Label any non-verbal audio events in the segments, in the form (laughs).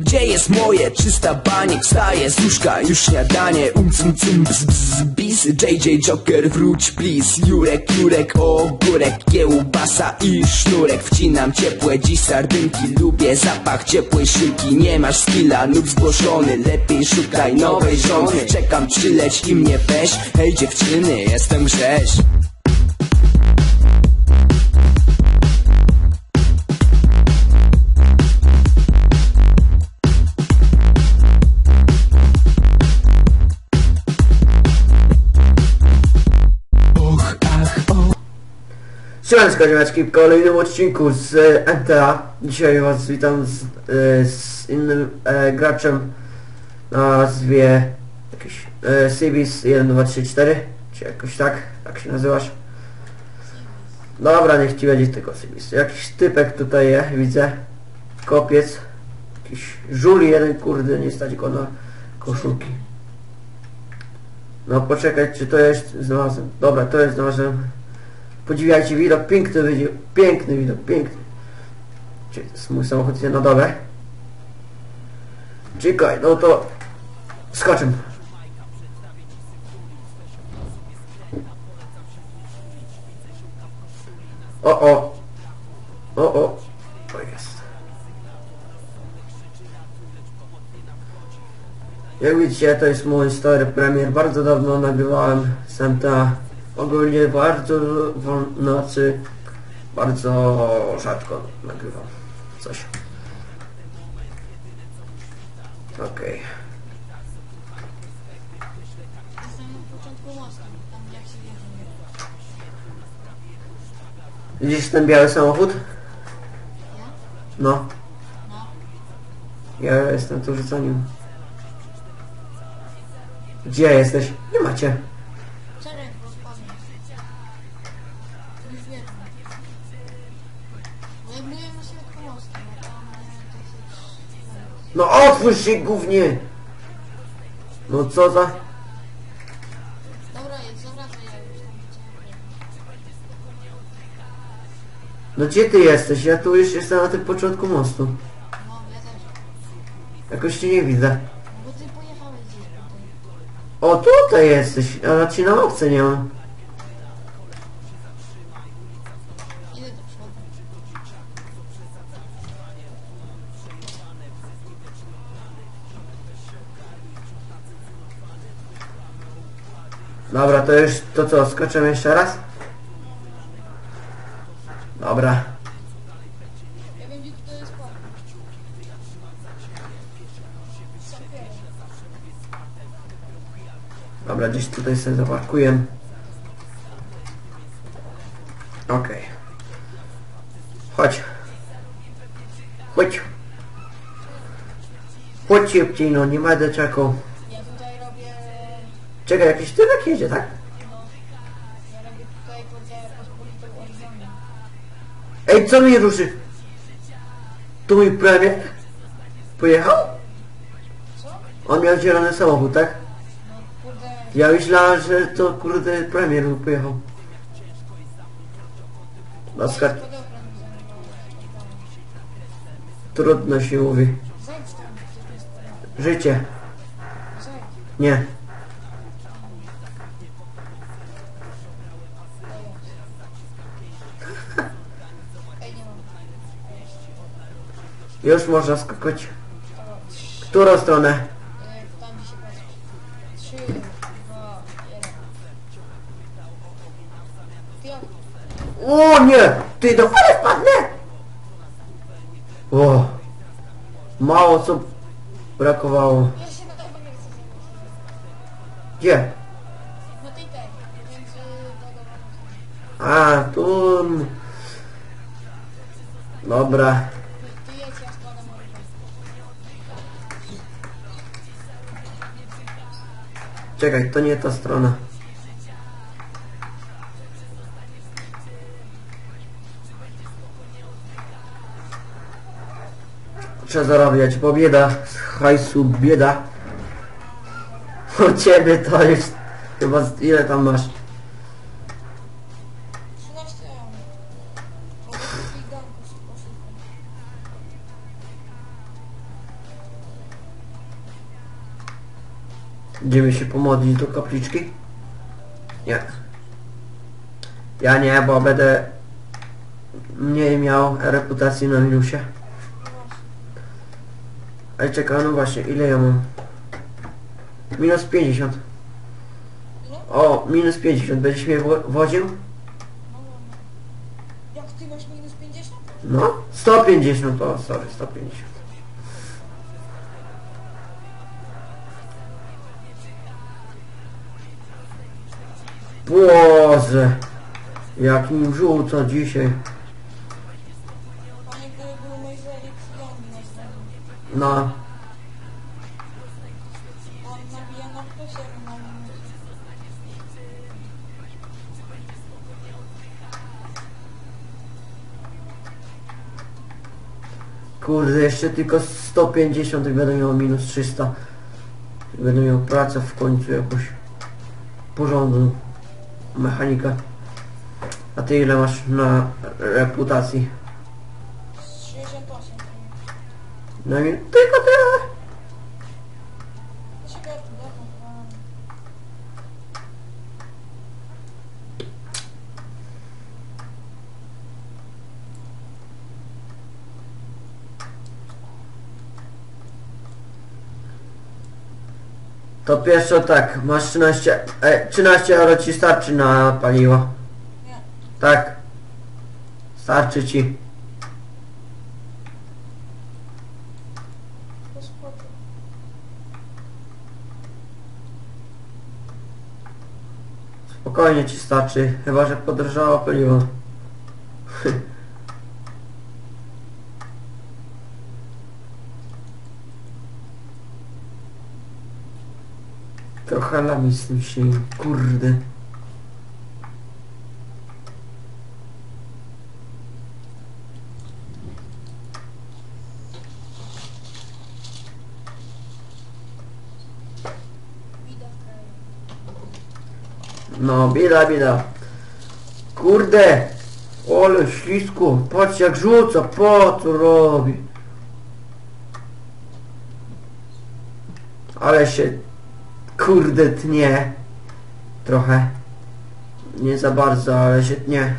Gdzie jest moje 300 baniek? Wstaję z łóżka, już śniadanie. Um cum cum bzz bzz bis. JJ Joker wróć please. Jurek, Jurek, ogórek Kiełbasa i sznurek. Wcinam ciepłe dziś sardynki. Lubię zapach ciepłej szynki. Nie masz skilla, lub zgłoszony. Lepiej szukaj nowej żony. Czekam przyleć i mnie weź. Hej dziewczyny, jestem Grześ Siemaneczko ziomeczki, w kolejnym odcinku z e, MTA. Dzisiaj was witam z, e, z innym e, graczem na nazwie jakiś e, Cibis 1234 czy jakoś tak, tak się nazywasz. Dobra, niech ci będzie tylko Cibis. Jakiś typek tutaj je, widzę. Kopiec. Jakiś żuli jeden, kurde, nie stać go na koszulki. No poczekaj, czy to jest znalazłem. Dobra, to jest znalazłem. Podziwiajcie widok, piękny widok, piękny widok, piękny. To jest mój samochód na dole. Czekaj, no to skoczę. O, o. O, o. O jest. Jak widzicie, to jest mój story premier. Bardzo dawno nagrywałem Santa. Ogólnie bardzo w nocy, bardzo rzadko nagrywam coś. Okej. Jedzie. Widzisz ten biały samochód? No. Ja jestem tuż za nim. Gdzie jesteś? Nie macie. No otwórz się głównie! No co za... Dobra, jest, zawracaj, ja już tam. No gdzie ty jesteś? Ja tu już jestem na tym początku mostu. No, ja też. Jakoś cię nie widzę. Bo ty pojechałeś gdzieś tutaj. O, tutaj jesteś, a ja ci na mapce nie mam. Idę do przodu. Dobra, to już, to co, skoczymy jeszcze raz? Dobra. Dobra, gdzieś tutaj sobie zaparkuję. Okej. Chodź. Chodź. Chodź szybciej, no, nie będę czekał. Czekaj, jakiś tyłek jedzie, tak? Ej, co mi ruszy? Tu mój premier pojechał? On miał zielony samochód, tak? Ja myślałem, że to kurde premier pojechał. Zajmowało. trudno się mówi. Życie. Nie. Ej, nie mam. Już można skakać. Którą stronę? O nie! Ty do fali wpadnę! O! Mało co brakowało. Gdzie? A, tu... Dobra. Czekaj, to nie ta strona. Trzeba zarabiać, bo bieda, z hajsu bieda. (laughs) U ciebie to jest chyba ile tam masz? 13 euro. Bo to gigantus poszukam. Idziemy się pomodlić do kapliczki? Nie. Ja nie, bo będę mniej miał reputacji na minusie. Ale czekaj, no właśnie, ile ja mam? Minus 50. O, minus 50. Będziesz mnie wo- woził? No. Jak ty masz minus 50? No, 150, o, sorry, 150. Boże, jak nim rzuca dzisiaj. No, kurde, jeszcze tylko 150 i będę miał minus 300. I Będę miał pracę w końcu jakąś porządną. Mechanika. A ty ile masz na reputacji? 68. No i tylko tyle. To się biorę tu dawno. To pierwsze tak, masz 13, e, 13 euro ci starczy na paliwo. Nie. Tak. Starczy ci. Spokojnie ci starczy, chyba że podrożało paliwo. Trochę lami z tym się, kurde. Bida. No, bieda, bieda. Kurde! Ole ślisku, patrz jak rzuca, po co robi? Ale się, kurde, tnie. Trochę. Nie za bardzo, ale się tnie.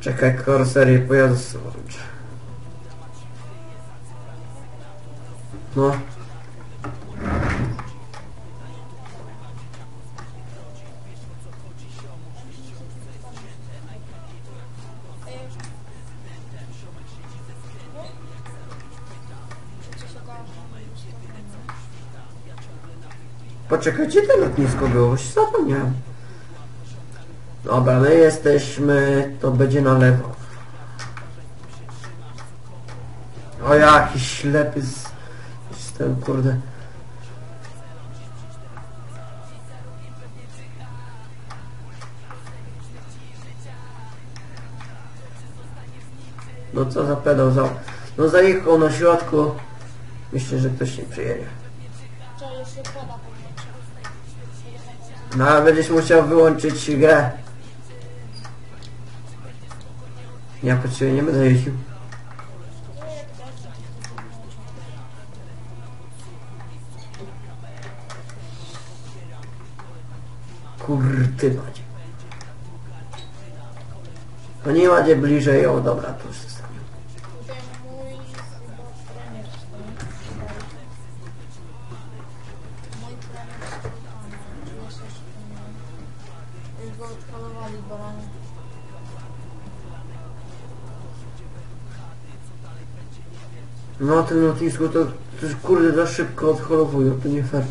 Czekaj, karoserię pojazdu. No. Ej, już. No. Co się okaże? Poczekaj, gdzie to lotnisko było? Zapomniałem. Dobra, my jesteśmy... To będzie na lewo. O, jakiś ślepy z... Jestem, kurde... No co za pedał za... No zajechał na środku. Myślę, że ktoś nie przyjedzie. Trzeba jeszcze poda podłączyć. No, będziesz musiał wyłączyć grę. Ja po ciebie nie będę jeździł. Kurty macie. No nie ma gdzie bliżej, o dobra, to już No tym lotnisku to, to kurde za szybko odholowują, to nie fair.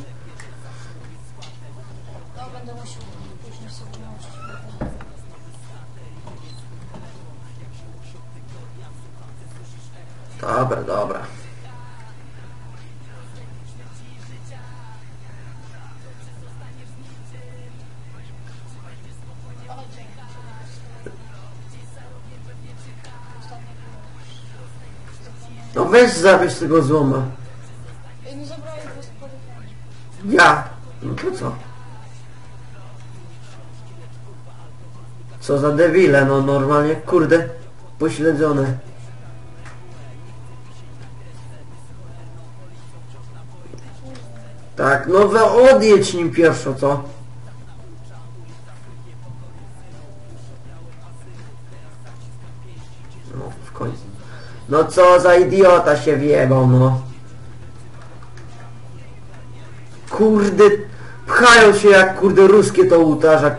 Weź zabierz tego złoma. Ja. No to co? Co za debile, no normalnie, kurde. pośledzone. Tak, no odjedź nim pierwszo, co? No co za idiota się wjebał, no. Kurde, pchają się jak kurde ruskie to utarza.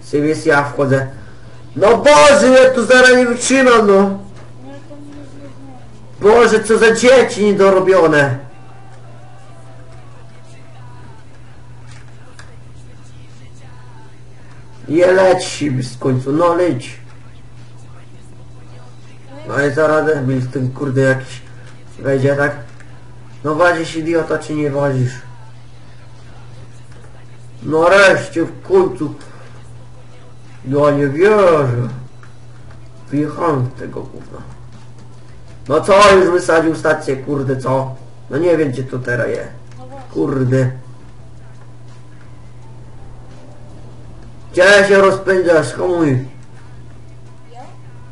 Sybies ja wchodzę. No Boże, ja tu zaraz nie wytrzymam, no. Boże, co za dzieci niedorobione. Je leci w końcu, no leć. No i zaraz debil tym kurde jakiś wejdzie, tak? No wadzisz idiota, czy nie wadzisz? No wreszcie w końcu. Ja nie wierzę. Wyjechałem z tego gówna. No co, już wysadził stację, kurde, co? No nie wiem, gdzie to teraz właśnie. Kurde. Gdzie się rozpędzasz, hamuj? Ja?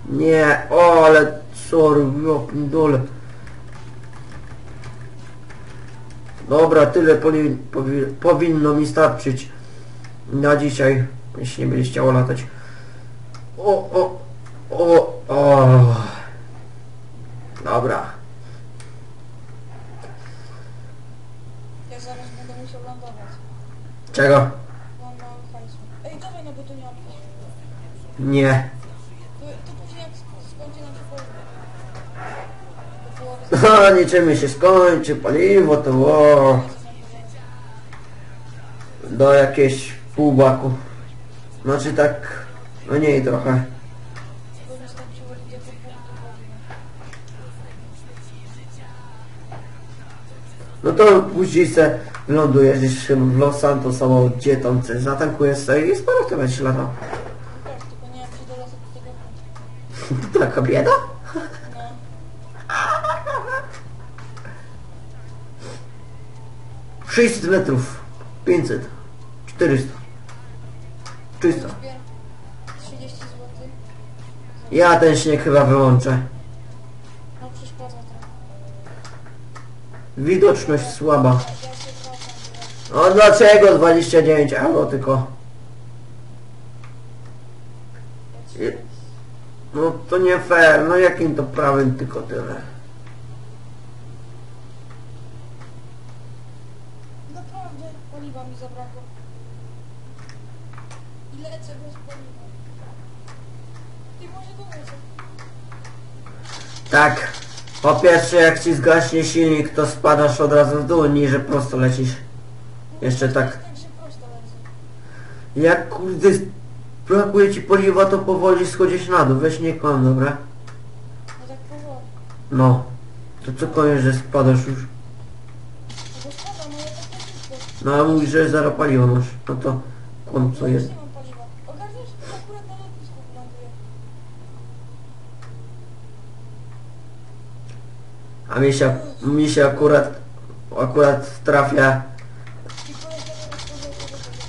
Nie, o, ale sorry, ja pindole. Dobra, tyle poli, powi, powinno mi starczyć na dzisiaj, jeśli nie będziesz chciało latać. O, o, o, o. Dobra. Ja zaraz będę musiał lądować. Czego? To nie odpuść. Nie. To, to później jak sk- skończy nam się paliwo. (laughs) Niczym się skończy paliwo, to o, do jakieś pół baku. Znaczy tak, no nie trochę. No to później se lądujesz gdzieś w Los Santos albo gdzie tam chcesz, zatankujesz sobie i z powrotem będziesz latał. (laughs) Tak, tylko nie wiem, czy dolecę do tego punktu. Taka bieda? (laughs) No. 600 metrów, 500, 400, 300. Zbier 30 zł. Ja ten śnieg chyba wyłączę. No przeszkadza to. Widoczność słaba. Ja. No dlaczego 29 euro tylko? No to nie fair, no jakim to prawem tylko tyle. Naprawdę paliwa mi zabrakło. I lecę bez paliwa. Ty może dolecę. Tak. Po pierwsze jak ci zgaśnie silnik to spadasz od razu w dół, nie że prosto lecisz. Jeszcze tak. Jak kurde brakuje ci paliwa to powoli schodzisz na dół, weź nie kłam, dobra? No. To co koniec, że spadasz już? No bo spada, a mówisz, że zero paliwa masz. No to kłam co jest. To. A mi się, mi się akurat, akurat trafia I poleciałem na tego tego tego.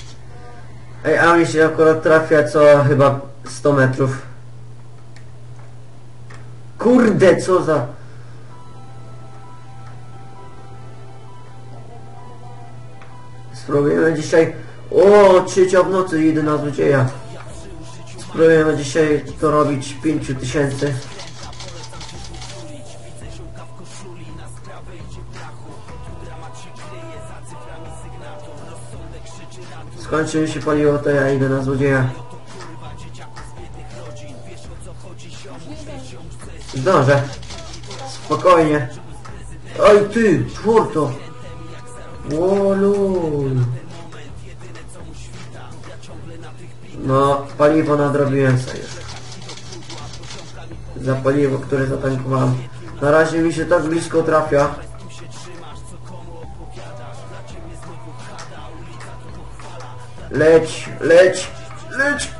Ej, a mi się akurat trafia co chyba 100 metrów. Kurde, co za... Spróbujemy dzisiaj... O, trzecia w nocy, idę na złodzieja. Spróbujemy dzisiaj to robić 5000. Skończy mi się paliło, to ja idę na złodzieja. Zdążę. Spokojnie. Oj ty, czwórto. Łolul. No, paliwo nadrobiłem sobie. Za paliwo, które zatankowałem. Na razie mi się tak blisko trafia. Leć, leć, leć.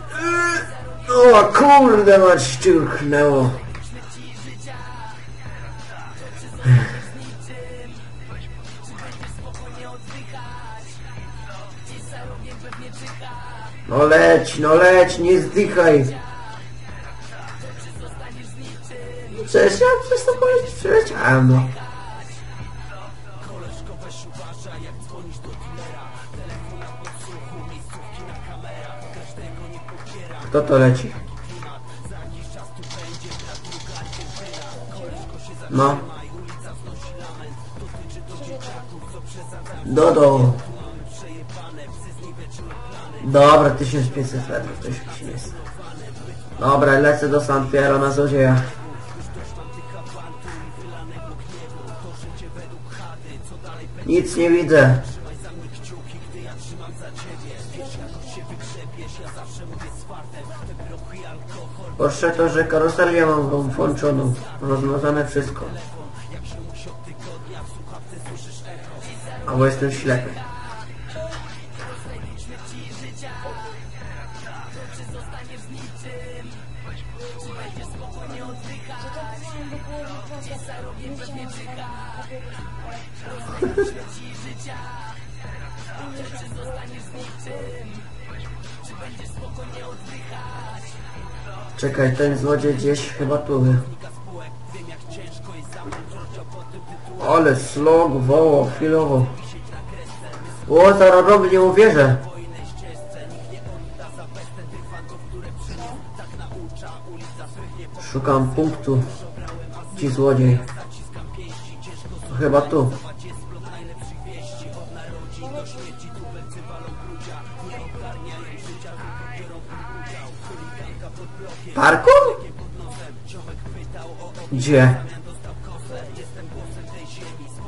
O kurde, mać szturchnęło. No leć, no leć, nie zdychaj. Przecież ja przez to powiedzieć przeleciałem, no. Kto to leci? No. Dodo. Dobra, 1500 metrów, to się jest. Dobra, lecę do San Piero na złodzieja. Nic nie widzę. Gorsze to, że karoserię mam włączoną. Rozmazane wszystko. Albo jestem ślepy. Czekaj, ten złodziej gdzieś chyba tu. Ale slog, woło, chwilowo. O, robię, nie uwierzę. Szukam punktu. Ci złodziej. Chyba tu. Parkour? Gdzie?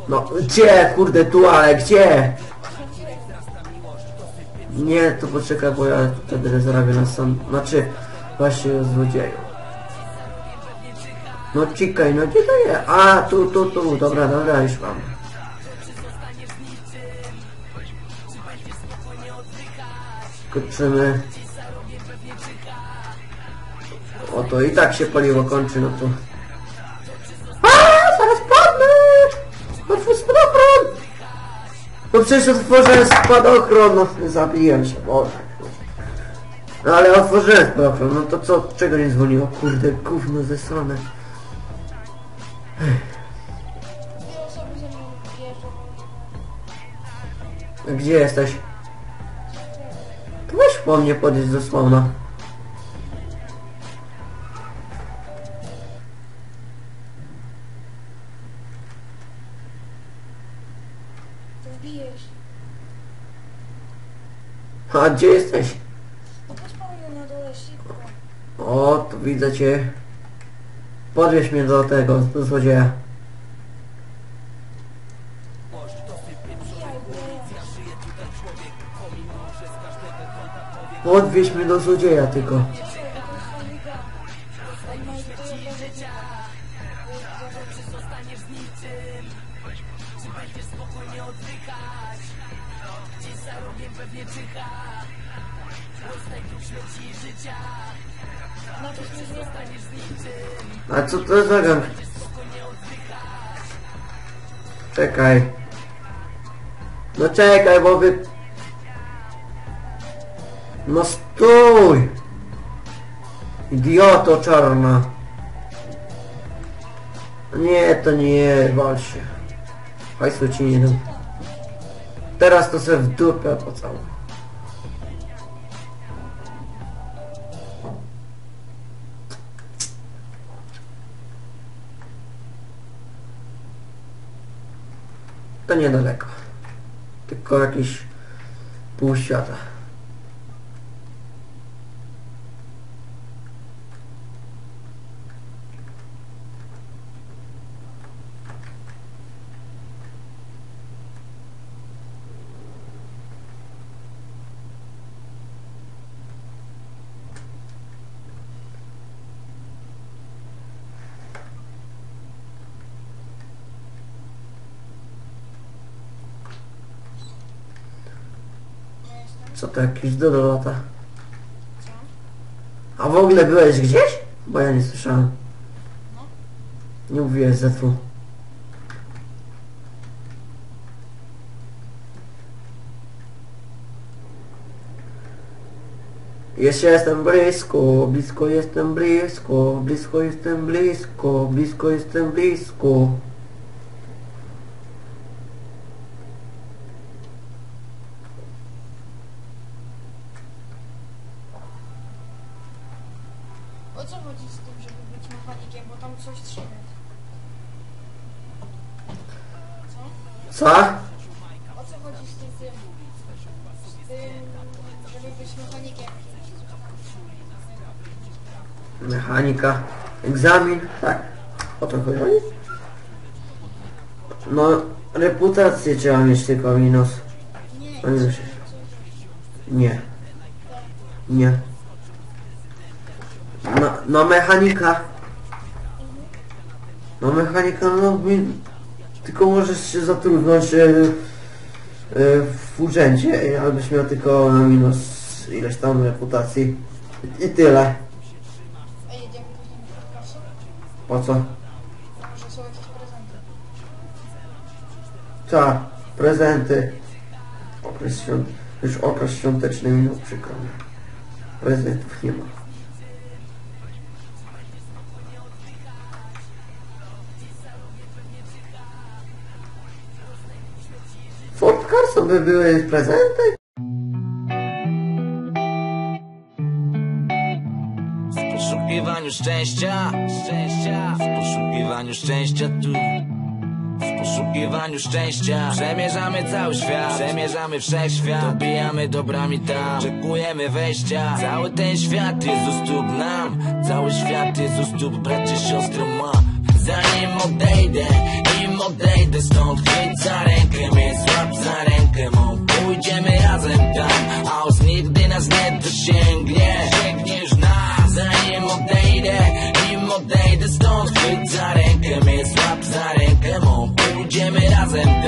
No, gdzie? Kurde, tu, ale gdzie? Nie, to poczekaj, bo ja wtedy zarabię na sam... Znaczy, właśnie złodzieju. No czekaj, no gdzie to jest? A, tu, tu, tu, dobra, dobra, już mam. Skoczymy. O, to i tak się paliwo kończy, no to... A, zaraz padnę! Otwórz spadochron! No przecież otworzyłem spadochron, no zabiłem się, Boże. No ale otworzyłem spadochron, no to co, czego nie dzwoniło? Kurde, gówno ze strony. Gdzie jesteś? To weź po mnie podejść do spawna. A gdzie jesteś? No pospawnie na dole szybko. O, tu widzę cię. Podwieź mnie do tego, do złodzieja. Podwieź mnie do złodzieja tylko. Czekaj, bo wy... No stój! Idioto czarna. Nie, to nie, wal się. Hajsu ci nie dam. Teraz to se w dupę pocałuj. To niedaleko. Tylko jakiś pół świata. Co to jakiś dodo lata? A w ogóle byłeś gdzieś? Bo ja nie słyszałem. Nie mówiłeś ZW. Jeszcze jestem blisko, blisko jestem blisko, blisko jestem blisko, blisko jestem blisko. O co chodzi z tym, żeby być mechanikiem, bo tam coś trzeba. Co? Co? O co chodzi z tym, tym, z tym żeby być mechanikiem? Mechanika. Egzamin. Tak. O to chodzi? No, reputację trzeba mieć tylko minus. Nie, A nie, Nie. Nie. No, no mechanika. No mechanika, no mi, tylko możesz się zatrudniać e, e, w urzędzie, albyś miał tylko na minus ileś tam reputacji. I tyle. Po co? Może są jakieś prezenty. Tak, prezenty. Okres świąt... Już okres świąteczny minął przykro mi. Prezentów nie ma. Ford Carson by były prezenty? W poszukiwaniu szczęścia, szczęścia, w poszukiwaniu szczęścia tu. Poszukiwaniu szczęścia. Przemierzamy cały świat Przemierzamy wszechświat. Dobijamy dobrami tam Oczekujemy wejścia. Cały ten świat jest u stóp nam Cały świat jest u stóp bracie, siostry ma. Zanim odejdę Nim odejdę stąd Chwyć za rękę mnie Złap za rękę mą. Pójdziemy razem tam A os nigdy nas nie dosięgnie Sięgniesz nas Zanim odejdę Nim odejdę stąd Chwyć za rękę me hacen.